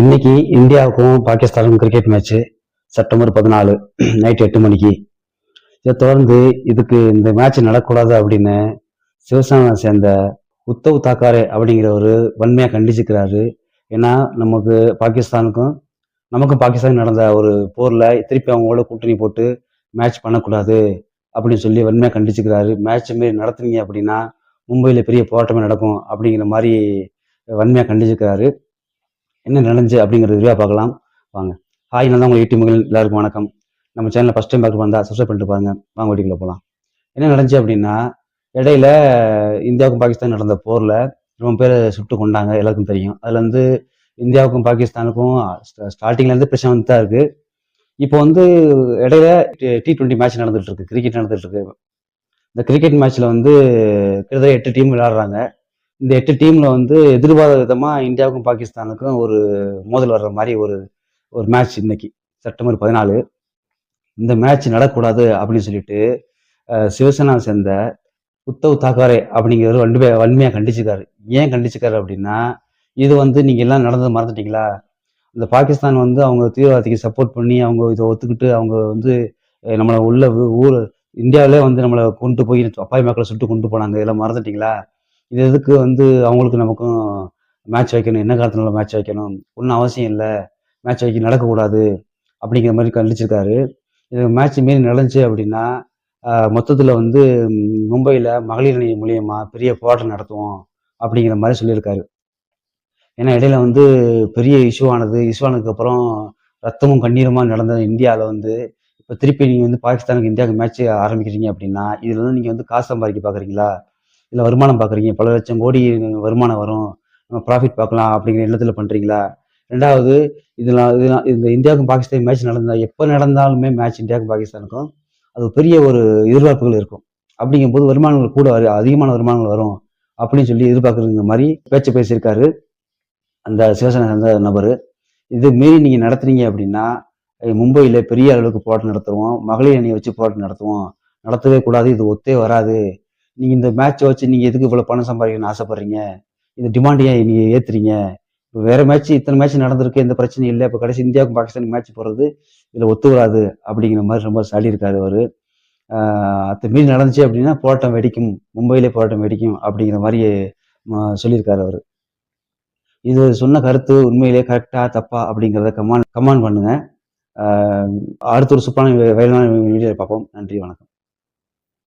இன்னைக்கு இந்தியாவுக்கும் பாகிஸ்தானுக்கும் கிரிக்கெட் மேட்ச் செப்டம்பர் பதினாலு நைட் எட்டு மணிக்கு. இதை தொடர்ந்து இதுக்கு இந்த மேட்ச் நடக்கக்கூடாது அப்படின்னு சிவசேனா சேர்ந்த உத்தவ் தாக்காரே அப்படிங்கிற ஒரு வன்மையாக கண்டிச்சுக்கிறாரு. ஏன்னா நமக்கு பாகிஸ்தானுக்கும் நமக்கும் பாகிஸ்தான் நடந்த ஒரு போரில் திருப்பி அவங்களோட கூட்டணி போட்டு மேட்ச் பண்ணக்கூடாது அப்படின்னு சொல்லி வன்மையாக கண்டிச்சுக்கிறாரு. மேட்ச் மாரி நடத்துனீங்க அப்படின்னா மும்பையில் பெரிய போராட்டமே நடக்கும் அப்படிங்கிற மாதிரி வன்மையாக கண்டிச்சுக்கிறாரு. என்ன நடந்துச்சு அப்படிங்கிறது விரிவாக பார்க்கலாம். வாங்க. ஹாய் நல்லா தான் உங்கள் யூடியூப்கள் எல்லாருக்கும் வணக்கம். நம்ம சேனலில் ஃபஸ்ட் டைம் பார்க்க வந்தால் சப்ஸ்கிரைப் பண்ணிட்டு பாருங்க. வாங்க வீட்டுக்குள்ள போகலாம் என்ன நடந்துச்சு அப்படின்னா இடையில இந்தியாவுக்கும் பாகிஸ்தான் நடந்த போரில் ரொம்ப பேர் சுட்டு கொண்டாங்க எல்லாருக்கும் தெரியும். அதில் வந்து இந்தியாவுக்கும் பாகிஸ்தானுக்கும் ஸ்டார்டிங்லேருந்து பிரச்சனை வந்து தான் இருக்குது இப்போ வந்து இடையில டி டுவெண்ட்டி மேட்ச் நடந்துட்டு இருக்கு. கிரிக்கெட் நடந்துட்டு இருக்கு. இந்த கிரிக்கெட் மேட்ச்சில் வந்து கிட்டத்தட்ட எட்டு டீம் விளையாடுறாங்க. இந்த எட்டு டீம்ல வந்து எதிர்பாராத விதமா இந்தியாவுக்கும் பாகிஸ்தானுக்கும் ஒரு மோதல் வர்ற மாதிரி ஒரு ஒரு மேட்ச் இன்னைக்கு செப்டம்பர் பதினாலு. இந்த மேட்ச் நடக்கக்கூடாது அப்படின்னு சொல்லிட்டு சிவசேனா சேர்ந்த உத்தவ் தாக்கரே அப்படிங்கிறவர் வன்மை வன்மையாக கண்டிச்சுக்காரு. ஏன் கண்டிச்சுக்காரு அப்படின்னா இது வந்து நீங்கள் எல்லாம் நடந்தது மறந்துட்டீங்களா? இந்த பாகிஸ்தான் வந்து அவங்க தீவிரவாதத்துக்கு சப்போர்ட் பண்ணி அவங்க இதை ஒத்துக்கிட்டு அவங்க வந்து நம்மளை உள்ள ஊர் இந்தியாவிலே வந்து நம்மளை கொண்டு போய் அப்பாய் மக்களை சுட்டு கொண்டு போனாங்க. இதெல்லாம் மறந்துட்டீங்களா? இது எதுக்கு வந்து அவங்களுக்கு நமக்கும் மேட்ச் வைக்கணும்? என்ன காலத்தினால மேட்ச் வைக்கணும்? ஒன்றும் அவசியம் இல்லை. மேட்ச் வைக்க நடக்கக்கூடாது அப்படிங்கிற மாதிரி கண்டிச்சிருக்காரு. இது மேட்ச் மீறி நடந்துச்சு அப்படின்னா மொத்தத்தில் வந்து மும்பையில் மகளிர் அணி மூலியமாக பெரிய போராட்டம் நடத்துவோம் அப்படிங்கிற மாதிரி சொல்லியிருக்காரு. ஏன்னா இடையில வந்து பெரிய இஷ்யூ ஆனது. இஷ்யூ ஆனதுக்கு அப்புறம் ரத்தமும் கண்ணீருமா நடந்த இந்தியாவில் வந்து இப்போ திருப்பி நீங்கள் வந்து பாகிஸ்தானுக்கு இந்தியாவுக்கு மேட்ச் ஆரம்பிக்கிறீங்க அப்படின்னா இதில் வந்து நீங்கள் வந்து காசு சம்பாதிக்க பார்க்குறீங்களா இல்லை வருமானம் பார்க்குறீங்க பல லட்சம் கோடி வருமானம் வரும். நம்ம ப்ராஃபிட் பார்க்கலாம் அப்படிங்கிற எண்ணத்தில் பண்ணுறீங்களா ரெண்டாவது இதில் இதெல்லாம் இந்த இந்தியாவுக்கும் பாகிஸ்தான் மேட்ச் நடந்தால் எப்போ நடந்தாலுமே மேட்ச் இந்தியாவுக்கும் பாகிஸ்தானுக்கும் அது பெரிய ஒரு எதிர்பார்ப்புகள் இருக்கும். அப்படிங்கும்போது வருமானங்கள் கூட வரும் அதிகமான வருமானங்கள் வரும் அப்படின்னு சொல்லி எதிர்பார்க்குறதுங்க மாதிரி பேச்சு பேசியிருக்காரு அந்த சிவசேனா சேர்ந்த நபர். இது மீறி நீங்கள் நடத்துனீங்க அப்படின்னா மும்பையில் பெரிய அளவுக்கு போராட்டம் நடத்துவோம். மகளிர் அணியை வச்சு போராட்டம் நடத்துவோம். நடத்தவே கூடாது. இது ஒத்தே வராது. நீங்கள் இந்த மேட்ச்சை வச்சு நீங்கள் எதுக்கு இவ்வளோ பணம் சம்பாதிக்கணும்னு ஆசைப்பட்றீங்க? இந்த டிமாண்ட் ஏன் நீங்கள் ஏற்றுறீங்க இப்போ வேறு மேட்ச் இத்தனை மேட்ச் நடந்திருக்கு எந்த பிரச்சனையும் இல்லை. இப்போ கடைசி இந்தியாவுக்கும் பாகிஸ்தானுக்கு மேட்ச் போடுறது இதில் ஒத்து வராது அப்படிங்கிற மாதிரி ரொம்ப சாடி அவர். அவரு மீறி நடந்துச்சு அப்படின்னா போராட்டம் வெடிக்கும். மும்பையிலே போராட்டம் வெடிக்கும் அப்படிங்கிற மாதிரி சொல்லியிருக்காரு அவர். இது சொன்ன கருத்து உண்மையிலே கரெக்டா தப்பா அப்படிங்கிறத கமான் கமான் பண்ணுங்க. அடுத்த ஒரு சுப்பான வயலான வீடியோ பார்ப்போம். நன்றி வணக்கம்.